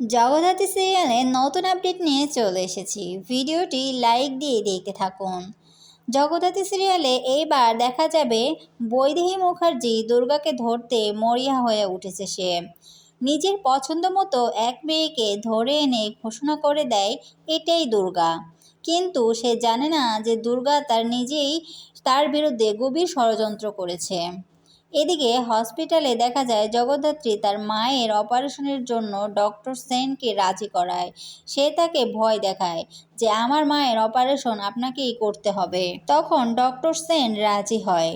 জগদ্ধাত্রী সিরিয়ালে নতুন আপডেট নিয়ে চলে এসেছি। ভিডিওটি লাইক দিয়ে দেখতে থাকুন। জগদ্ধাত্রী সিরিয়ালে এইবার দেখা যাবে বৈদেহী মুখার্জি দুর্গাকে ধরতে মরিয়া হয়ে উঠেছে সে। নিজের পছন্দ মতো এক মেয়েকে ধরে এনে ঘোষণা করে দেয় এটাই দুর্গা। কিন্তু সে জানে না যে দুর্গা তার নিজেই তার বিরুদ্ধে গভীর ষড়যন্ত্র করেছে। এদিকে হসপিটালে দেখা যায় জগদ্ধাত্রী তার মায়ের অপারেশনের জন্য ডক্টর সেনকে রাজি করায়। সে তাকে ভয় দেখায় যে, আমার মায়ের অপারেশন আপনাকেই করতে হবে। তখন ডক্টর সেন রাজি হয়।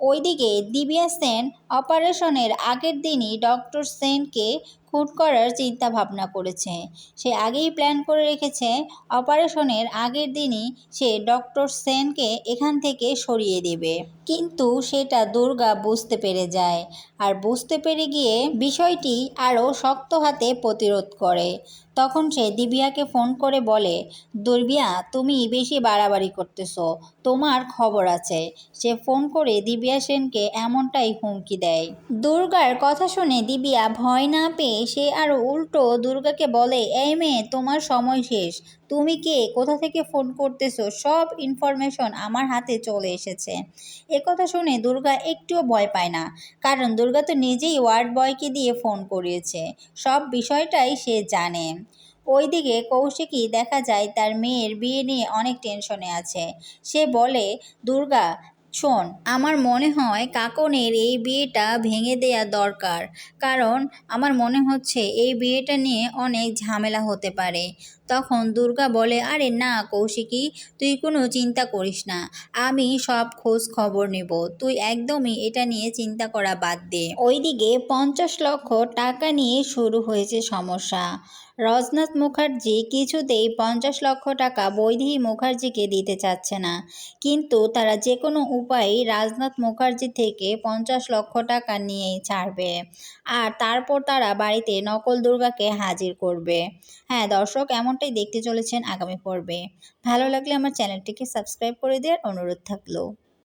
ওইদিকে দিবিয়া সেন অপারেশনের আগের দিনই ডক্টর সেনকে খুন করার চিন্তা ভাবনা করেছে। সে আগেই প্ল্যান করে রেখেছে অপারেশনের আগের দিনই সে ডক্টর সেনকে এখান থেকে সরিয়ে দেবে। কিন্তু সেটা দুর্গা বুঝতে পেরে যায় আর বুঝতে পেরে গিয়ে বিষয়টি আরও শক্ত হাতে প্রতিরোধ করে। তখন সে দিবিয়াকে ফোন করে বলে দুর্বিয়া তুমি বেশি বাড়াবাড়ি করতেছো। তোমার খবর আছে। সে ফোন করে দিবিয়া সেনকে এমনটাই হুমকি দেয়। দুর্গার কথা শুনে দিবিয়া ভয় না পেয়ে সে আরও উল্টো দুর্গাকে বলে, এই মেয়ে, তোমার সময় শেষ। তুমি কে? কোথা থেকে ফোন করতেছো? সব ইনফরমেশন আমার হাতে চলে এসেছে। কথা শুনে দুর্গা একটুও ভয় পায় না, কারণ দুর্গা তো নিজেই ওয়ার্ড বয়কে দিয়ে ফোন করিয়েছে। সব বিষয়টাই সে জানে। ওইদিকে কৌশিকী দেখা যায় তার মেয়ের বিয়ে নিয়ে অনেক টেনশনে আছে। সে বলে, দুর্গা শোন, আমার মনে হয় কাকনের এই বিয়েটা ভেঙে দেয়া দরকার। কারণ আমার মনে হচ্ছে এই বিয়েটা নিয়ে অনেক ঝামেলা হতে পারে। তখন দুর্গা বলে, আরে না কৌশিকী, তুই কোনো চিন্তা করিস না। আমি সব খোঁজ খবর নেব। তুই একদমই এটা নিয়ে চিন্তা করা বাদ দে। ওইদিকে পঞ্চাশ লক্ষ টাকা নিয়ে শুরু হয়েছে সমস্যা। রজনাথ মুখার্জি কিছুতেই পঞ্চাশ লক্ষ টাকা বৈদেহী মুখার্জিকে দিতে চাচ্ছে না। কিন্তু তারা যে কোনো উপায়েই রাজনাথ মুখার্জি থেকে পঞ্চাশ লক্ষ টাকা নিয়েই ছাড়বে আর তারপর তারা বাড়িতে নকল দুর্গাকে হাজির করবে। হ্যাঁ দর্শক, এমনটাই দেখতে চলেছেন আগামী পর্বে। ভালো লাগলে আমার চ্যানেলটিকে সাবস্ক্রাইব করে দেওয়ার অনুরোধ থাকল।